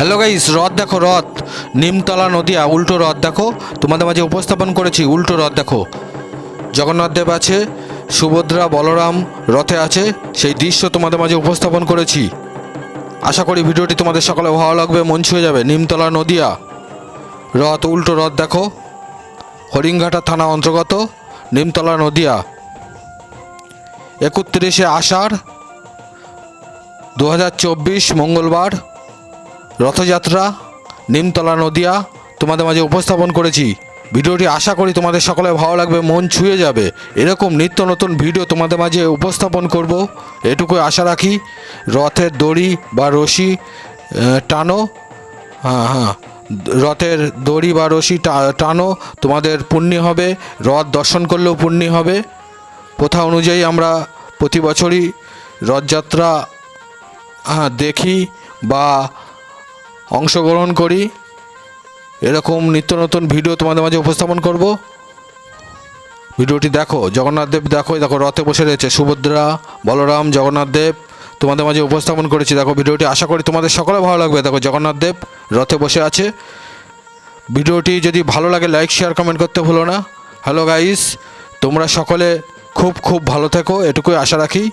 Hello guys রথ দেখো, রথ। নিমতলা নদিয়া, উল্টো রথ দেখো। তোমাদের মাঝে উপস্থাপন করেছি, উল্টো রথ দেখো। জগন্নাথ দেব আছে, সুভদ্রা, বলরাম রথে আছে, সেই দৃশ্য তোমাদের মাঝে উপস্থাপন করেছি। আশা করি ভিডিওটি তোমাদের সকলে ভালো লাগবে, মন ছুঁয়ে যাবে। নিমতলা নদিয়া, রথ, উল্টো রথ দেখো। হরিংঘাটা থানা অন্তর্গত, নিমতলা নদিয়া। একত্রিশে আষাঢ় দু হাজার চব্বিশ মঙ্গলবার। রথযাত্রা, নিমতলা নদিয়া তোমাদের মাঝে উপস্থাপন করেছি। ভিডিওটি আশা করি তোমাদের সকলে ভালো লাগবে, মন ছুঁয়ে যাবে। এরকম নিত্য নতুন ভিডিও তোমাদের মাঝে উপস্থাপন করব। এটুকু আশা রাখি। রথের দড়ি বা রশি টানো। হ্যাঁ হ্যাঁ। রথের দড়ি বা রশি টানো, তোমাদের পুণ্যি হবে। রথ দর্শন করলেও পুণ্যি হবে। প্রথা অনুযায়ী আমরা প্রতি বছরই রথযাত্রা হ্যাঁ দেখি বা অংশগ্রহণ করি। এরকম নিত্য নতুন ভিডিও তোমাদের মাঝে উপস্থাপন করব। ভিডিওটি দেখো, জগন্নাথ দেব দেখো দেখো রথে বসে রয়েছে সুভদ্রা, বলরাম, জগন্নাথ দেব তোমাদের মাঝে উপস্থাপন করেছি। দেখো ভিডিওটি আশা করি তোমাদের সকলে ভালো লাগবে। দেখো জগন্নাথ দেব রথে বসে আছে। ভিডিওটি যদি ভালো লাগে লাইক শেয়ার কমেন্ট করতে ভুলো না। হ্যালো গাইস তোমরা সকলে খুব খুব ভালো থেকো, এটুকুই আশা রাখি।